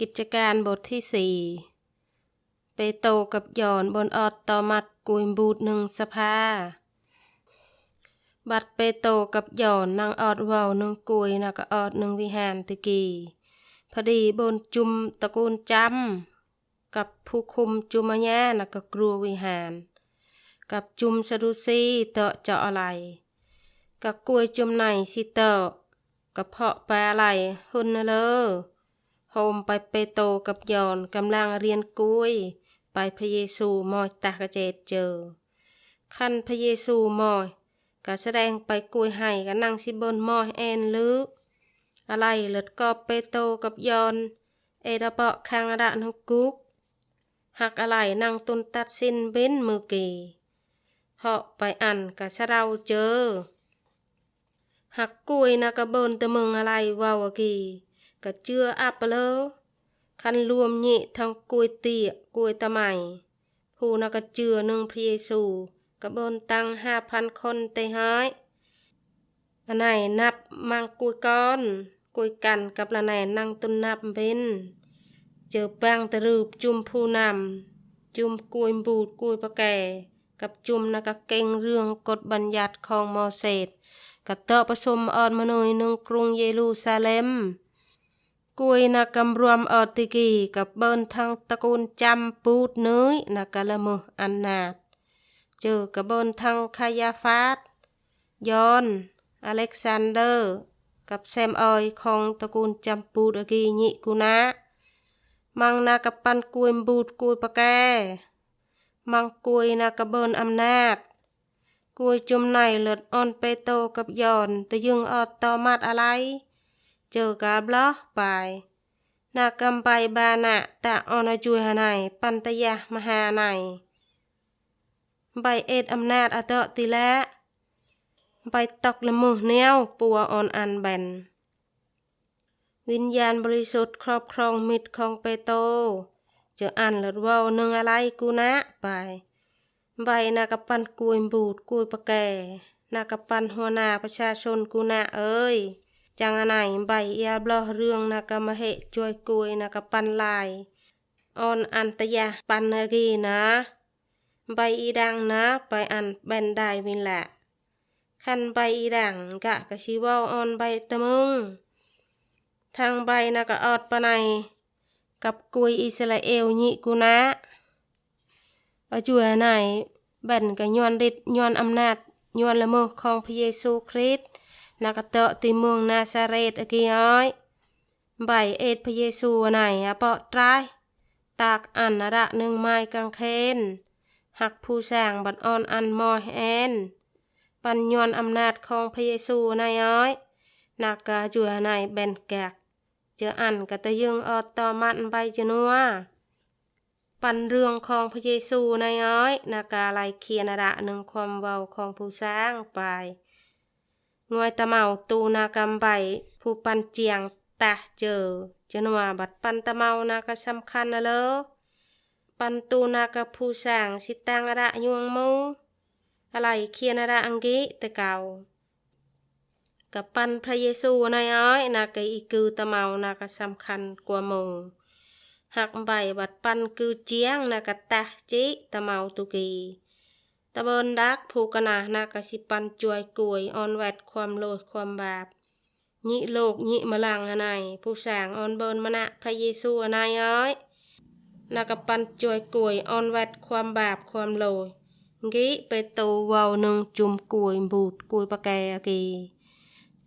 กิจการบทที่สี่เปโตกับยอนบนออดต่อมัดกุยบูดหนึ่งสภา บัดเปโตกับยอนนางออดเวาหนึ่งกุยนักออดหนึ่งวิหารตะกีพอดีบนจุมตระกูลจำกับผู้คุมจุมญานักกลัววิหาร กับจุมสะดุซีเตอะเจาะอะไร กับกลวยจุมไหนสิเตอะกับเพาะแปลอะไรหุ่นนะเลอ โฮมไปเปโตกับยอนกำลังเรียนกุยไปพระเยซูมอยตากระเจดเจอขั้นพระเยซูมอยก็แสดงไปกุยให้ก็นั่งสิบนมอยแอนลืออะไรเลิดก็เปโตกับยอน เอดาเปาะคางระนกุกหักอะไรนั่งตุนตัดสินเบ้นมือเกเพาะไปอันกะสะเราเจอหักกุยนะกะเบินตะมึงอะไรวาวกี กะเจืออับเลอคันรวมญิทั้งกุยเตียกุยตะใหม่ผู้นักเจือหนึ่งพระเยซูกะเบินตังห้าพันคนเตหายอันไหนนับมังกุยก้อนกุยกันกับละไหนนั่งตุนนับเบนเจอแป้งตะรูปจุมผู้นำจุมกุยบูดกุยปะแก่กับจุมนักเก่งเรื่องกฎบัญญัติของมอเสสกะเตอประสมอ่อดมนุยหนึ่งกรุงเยรูซาเล็ม กุยนักกำรวมออติกีกับเบินทางตระกูลจำปูดเนื้ยนักกะละมืออันนาดเจอกับเบินทางคายาฟาสยอนอเล็กซานเดอร์ กับแซมออยของตระกูลจำปูดอกีญิกุนะมังนากับปันกุยบูดกุยปะแกมังกุยนักกะเบินอำนาจกุยจุมในเลือดอ่อนเปโตกับยอนแต่ยึงออดต่อมัดอะไร เจอกาบล็อกไปนากำไปบานะตะออนจุยหาไนปันตยะมหาไนใบเอ็ดอำนาจอเตอติละใบตอกละมือเนียวปัวออนอันแบนวิญญาณบริสุทธิ์ครอบครองมิตรของเปโตเจออันเลือดเว้าหนึ่งอะไรกูนะไปใบนากปันกุยบูดกุยปะแก่นากปันหัวนาประชาชนกูนะเอ้ย จังอันไหนใบเอียบลอเรื่องนากะมะเหช่วยกุยนากับปันลายออนอันตยะปันนากีนะใบอีดังนะไปอันแบนได้วินแหละคันใบอีดังกะกะชิเว่าออนใบตะมึง ทางใบนากะออดปะในกับกุยอิสราเอลญิกูนะอาจุยไหนแบ่นกับยวนฤทธิ์ยวนอำนาจยวนละเมอของพระเยซูคริสต์ นักเตะติเมืองนาซาเรตอกีอ้อยใบเอ็ดพระเยซูไหนอะเปาะตรายตากอันระหนึ่งไม้กางเขนหักผู้สร้างบัดออนอันมอแอนปัญญวนอำนาจของพระเยซูในอ้อยนักกาจุยไหนแบนแกกเจออันกะตะยึงออดต่อมันใบจนัวปันเรื่องของพระเยซูในอ้อยนากาไลเคียนระหนึ่งความเว้าของผู้สร้างไป ងួយតាម៉ៅទូណាកំបៃភូប៉ាន់ជាងតះជើជនវបាត់ប៉ាន់តាម៉ៅណាក៏សំខាន់ណាលើប៉ាន់ទូណាក៏ភូសាងសិតាំងរៈយងមូអឡៃខៀនរៈអង្គីតកៅកប៉ាន់ព្រះយេស៊ូវណៃអើយណាកៃអ៊ីគឺតាម៉ៅណាក៏សំខាន់គួមងហាក់បៃបាត់ប៉ាន់គឺជាងណាកតះជីតាម៉ៅទូគី ตะเมานากะสำคักภูกใบนกือเจียงนากะตะจิตะเมาตุกีตะเบินดักผูกนะนากสิปันจวยกวยออนแวดความโลภความบาปญิโลกญิมะลังอนายผู้สางออนเบินมณะพระเยซูอนายอ้อยนากะปันจวยกวยออนแวดความบาปความโลภงิไปโตเวาหนึ่งจุมกวยบูดกวยปะแกกี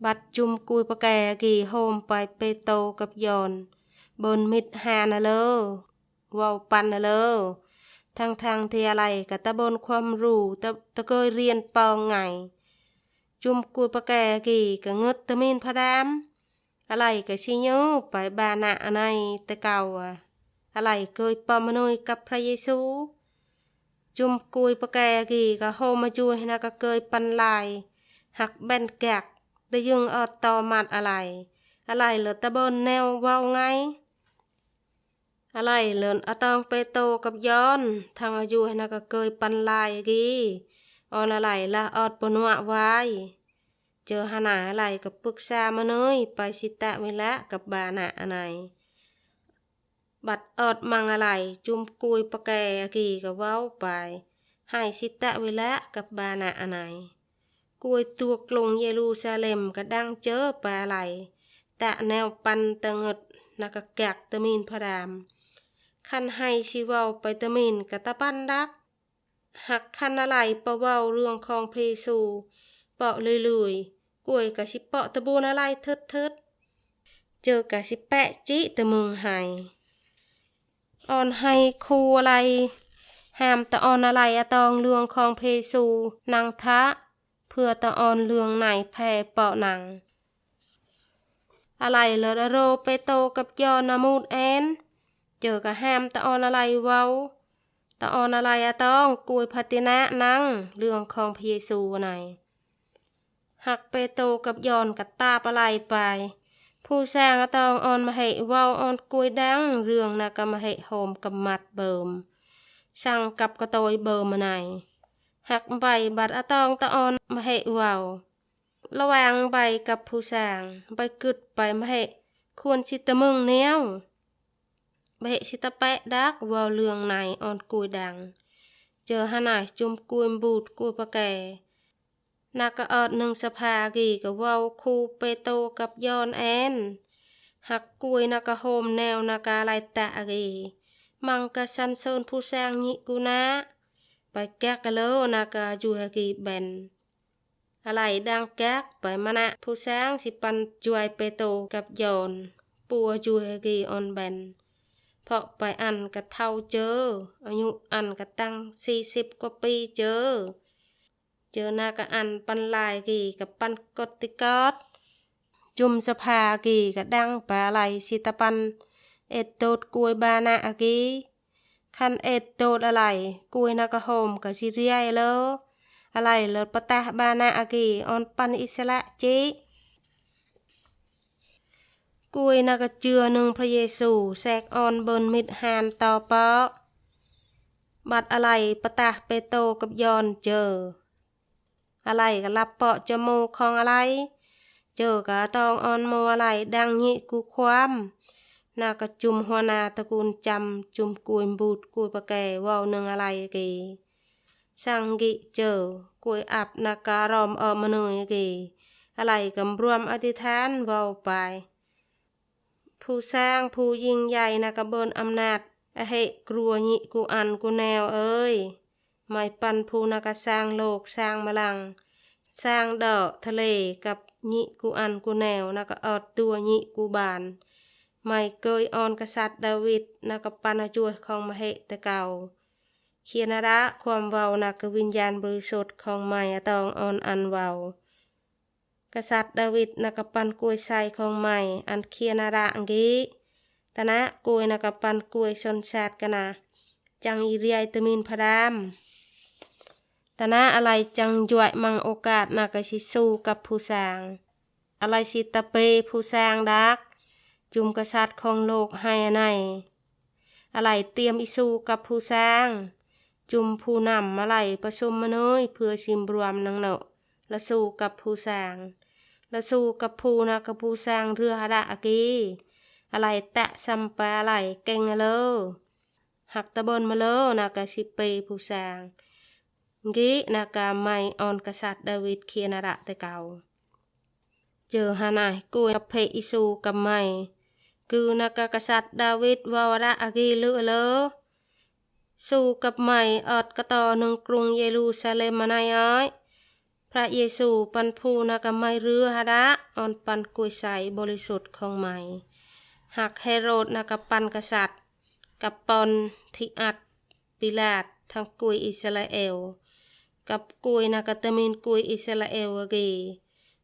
บัดจุมกุยปะแกกี่โฮมไปเปโตกับยอนเบินมิดหานะเลอว้าปันนะเลอ ทางทางเทียอะไรกับตะบนความรู้ตะตะเกยเรียนเปองไง จุมกุยปะแกกี่กับเงึดตะมินพะดามอะไรกับชิโยไปบานะอันไหนตะเก่าอะไรเคยปอมนุยกับพระเยซู จุมกุยปะแกกี่กับโฮมาจุยนะก็เกยปันลาย หักแบนแกกได้ยึงออดตอมัดอะไร อะไรเหลือตะบนแนวเว้าไง อะไรเลือนอะตองเปโตกับย้อน ทางอายุนักก็เกยปันลายกีออนอะไรละออดปนวะไว้เจอหานาอะไรกับปรึกษามาเนยไปสิตะเวละกับบานะอะไรบัดออดมังอะไรจุมกุยปะแกกีก็เว้าไป ให้สิตะเวละกับบานะอันไหนกุยตัวกรุงเยรูซาเล็มก็ดังเจอปลาไหลแตะแนวปันตะเงิดนักแกกตะมีนพระดาม คันให้สิเว้าไปตะมีนกะตะปันดัก หักคันอะไรปะเว้าเรื่องของเพซูเปาะเลยๆกล้วยกะสิเปาะตะบูนอะไรเทิดเทิดเจอกะสิแปะจิตะมึงไห้อ่อนให้คูอะไรหามตะออนอะไรอะตองเรื่องของเพซูนางทะ เพื่อตะออนเรื่องไหนแพ่เปาะหนัง อะไรเลอโรไปโตกับยอนามูดแอน เจอกะห้ามตะออนอะไรเว้าตะออนอะไรอะต้องกุยพัตินะนั่งเรื่องของพระเยซูไหนหักเปโตกับยอนกับตาปะไลไป ผู้สร้างอะต้องออนมาให้เว้าออนกุยดังเรื่องนากะมาให้โฮมกับมัดเบิมสั่งกับกระโตยเบิมมาไหนหักใบบัดอะตองตะออนมาให้เว้าระหว่างใบกับผู้สร้างใบกึดไปมาให้ควรสิตะมึงแนวบเหสิตะแปะดักวาวเลืองในออนกุยดังเนายจุมกุยว បេសិតបេដាកវលឿងណៃអនគួយដាំងជើហាណាជុំគួយប៊ូតគួយបកែណាកអត់នឹងសភាគីកវោខូពេតូកັບយ៉នអែនហាក់គួយណាកហូមណែវណាកាឡៃតាគីម៉ងកសាន់សូនភូសាងញីគូណាបៃកាកលោណាកាយូហគីបែនអាឡៃដាងកាកបៃម៉ាណាភូសាងស៊ីប៉ាន់ជួយពេតូកັບយ៉នពួយូហគីអនបែន เพราะไปอันกะเท่าเจอ อายุอันกะตั้งสี่สิบกว่าปีเจอ เจอนากะอันปันลายกี่กับปันกดติกอดจุมสภากี่กะดังปลาไหลสิตะปัน เอ็ดโตดกวยบานาอากีคันเอ็ดโตดอะไรกวยนากะโฮมกะสิเรียเลออะไรเลิศปะตะบานาอากีออนปันอิสระจิ กุยนักเจือหนึ่งพระเยซูแซกออนเบินมิดหานต่อปอบัดอะไรปะตะเปโตกับยอนเจอ อะไรก็รับเปาะจมูกของอะไร เจอกะตองออนโมอะไรดังญิกูความนากะจุมหัวนาตระกูลจำจุมกุยบูดกุยปะแกว่าวหนึ่งอะไรกีสังกิเจอกุยอับนาการอมออมเนยกีอะไรกำรวมอธิษฐานว่าวไป ผู้สร้างผู้ยิ่งใหญ่นะกระเบินอำนาจอเหกลัวญิกูอันกูแนวเอ้ยไม่ปันผู้นักสร้างโลกสร้างมลัง สร้างดอกทะเลกับญิกูอันกูแนวนักออดตัวญิกูบานไม่เกยออนกษัตริย์ดาวิดนักปันจวยของมเหตะเก่าเคียนระความเว้านักวิญญาณบริสุทธิ์ของไม่ตองออนอันเวา กษัตริย์ดาวิดนักปันกล้วยไซของใหม่ อันเคียนาระอังกีตนะกล้วยนักปันกล้วยชนชาติกันนะจังอีเรียตมินพดามตนะอะไรจังจวยมังโอกาสนักสิสู้กับผู้สาง อะไรสิตะเปผู้สางดัก จุมกษัตริย์ของโลกให้ในอะไรเตรียมอิสูกับผู้สร้าง จุมผู้นำอะไรประชุมมาเนยเพื่อสิมรวมนังเนาะและสู้กับผู้สร้าง ละสูกับผู้นะกับผู้สร้างเรือหดะอากีอะไรแตะซัมปะอะไรเก่งอะเลอหักตะบนมาเลอนะกะสิเปผู้สร้างงี้นากาไม่ออนกษัตริย์ดาวิดเคียนระแต่เก่าเจอฮานายกุยกับเพอิสูกับไม่คือนักกษัตริย์ดาวิดวาวระอากีเลือเลอสู้กับไม่อดกระต่อหนึ่งกรุงเยรูซาเล็มมาในายอ้อย พระเยซูปันภูนากไมเรือหดะออนปันกุยใสบริสุทธิ์ของใหม่หากเฮโรดนากปันกษัตริย์ กับปอนทิอัดปิลาตทางกุยอิสราเอล กับกุยนากตมินกุยอิสราเอลเก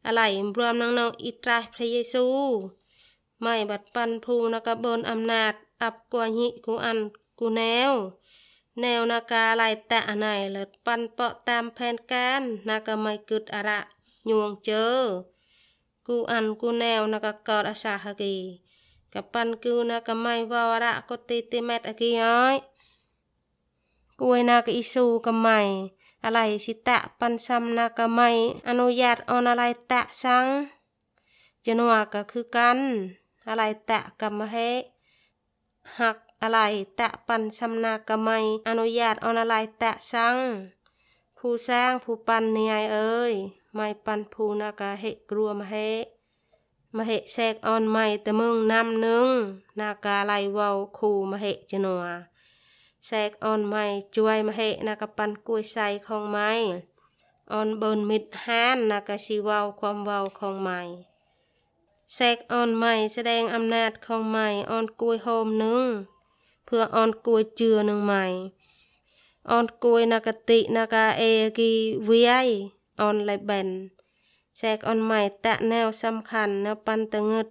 อะไรรวมนังนองอิตราพระเยซู ไม่บัดปันภูนากบนอำนาจอับกวหิกูอันกูแนว แนวนากาลายแตะไหนเลิดปันเปาะตามแผนการนากไม่กึดอะระยวงเจอ กูอันกูแนวนากกอดอาสาฮกีกับปันกูนากไม่วาวระกติติเมตอกีย้อยกวยนากอิสูกับไม่อะไรสิตะปันซัมนากไม่อนุญาตออนอะไรแตะสังจนัวก็คือกัน อะไรแตะกับมาเฮหัก อะไรแตะปันชำนากะไมอนุญาตออนอะไรแตะสัง ผู้สร้างผู้ปันเนียเอ้ยไม่ปันผู้นากะเหกลัวมาเหมาเหแซกออนไม่แต่มึงนำหนึ่งนากาไลเวาคูมาเหจนัวแซกออนไม่ช่วยมาเหนากะปันกลวยใส่ของไม้ออนเบินมิดฮานนากะชีเวาความเวาของไม้แซกออนไม่แสดงอำนาจของไม้ออนกลวยโฮมหนึ่ง เพื่อออนกล้วยเจือหนึ่งไม้ ออนกวยนากตินากาเอกีวิไอออนไลเบนแซกออนใหม่แตะแนวสำคัญแนวปันตะงึด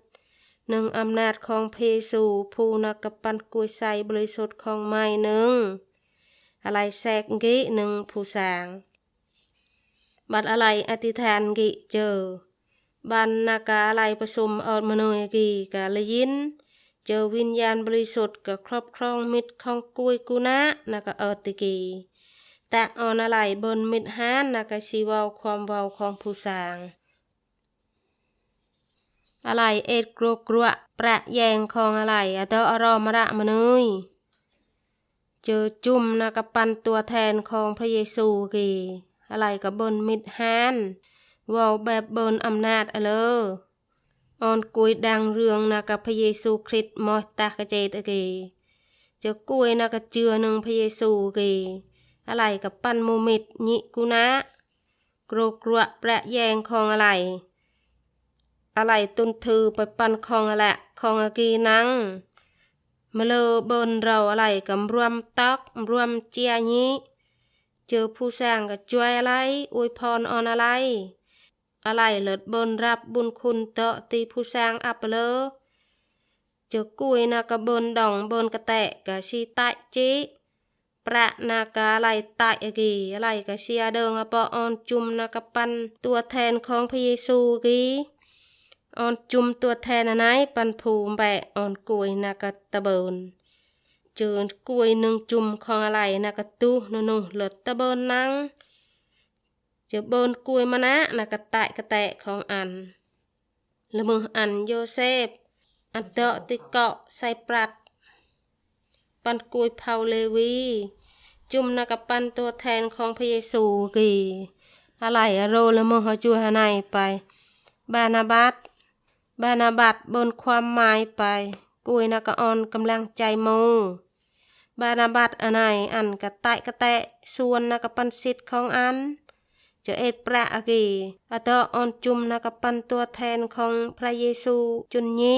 หนึ่งอำนาจของเพสูผู้นักกปันกวยใสบริสุทธิ์ของไม้หนึ่งอะไรแซกกิหนึ่งผู้สร้าง บัดอะไรอธิษฐานกิเจอ บันนากาอะไรประสมออดมโนยกีกาลยิน เจอวิญญาณบริสุทธิ์กับครอบครองมิตรของกุยกุนะนักเออติกีแต่ออนอะไรบนมิตรฮานนักสีวาความเวาของผู้สาง อะไรเอ็ดกลัวกลัวประแยงของอะไรอะเตออรอมระมนุยเจอจุ่มนักปันตัวแทนของพระเยซูกีอะไรกับบนมิตรฮานเวาแบบเบินอำนาจอะเลอ ออนกุยดังเรื่องนะกับพระเยซูคริสต์มอตากระเจตเกจะกุยนะกับเจือหนึ่งพระเยซูเกอะไรกับปั้นโมมิดญิกุนะกรกรัวแปะแยงของอะไร อะไรตุนถือไปปั้นของอะไรของอากีนังมาเลเบินเราอะไรกับรวมตอกรวมเจียญิเจอผู้สร้างกับช่วยอะไรอวยพรออนอะไร อะไรเลิศบนรับบุญคุณเตะตีผู้สร้างอัปเลอเจอกุยนากะบนดองบนกระแตะกะชีตะจิประนากาอะไรตะอกีอะไรกะเชียเดิงอปอออนจุมนากะปันตัวแทนของพระเยซูกีออนจุมตัวแทนอันไหนปันภูมิแบออนกุยนากะตะเบินเจอกุยหนึ่งจุมของอะไรนากะตู้นูนูเลิศตะเบินนัง จอเบินกุยมานะนะกระแตะกระแตะของอันละมืออันโยเซฟ อันเดอะติเกาะไซปรัด ปันกุยเผาเลวี จุมนะกับปันตัวแทนของพระเยซูกีอะไรอะโรละมือเขาจูฮานายไป บานาบัตบานาบัตบนความหมายไป กุยนะกะออนกำลังใจโมบานาบัตอันไหนอันกระแตะกระแตะส่วนนะกับปันสิทธิ์ของอัน ចអេតប្រាក់អគីអតអូនជុំណកប៉ាន់ទួថែនខងព្រះយេស៊ូវជុនញី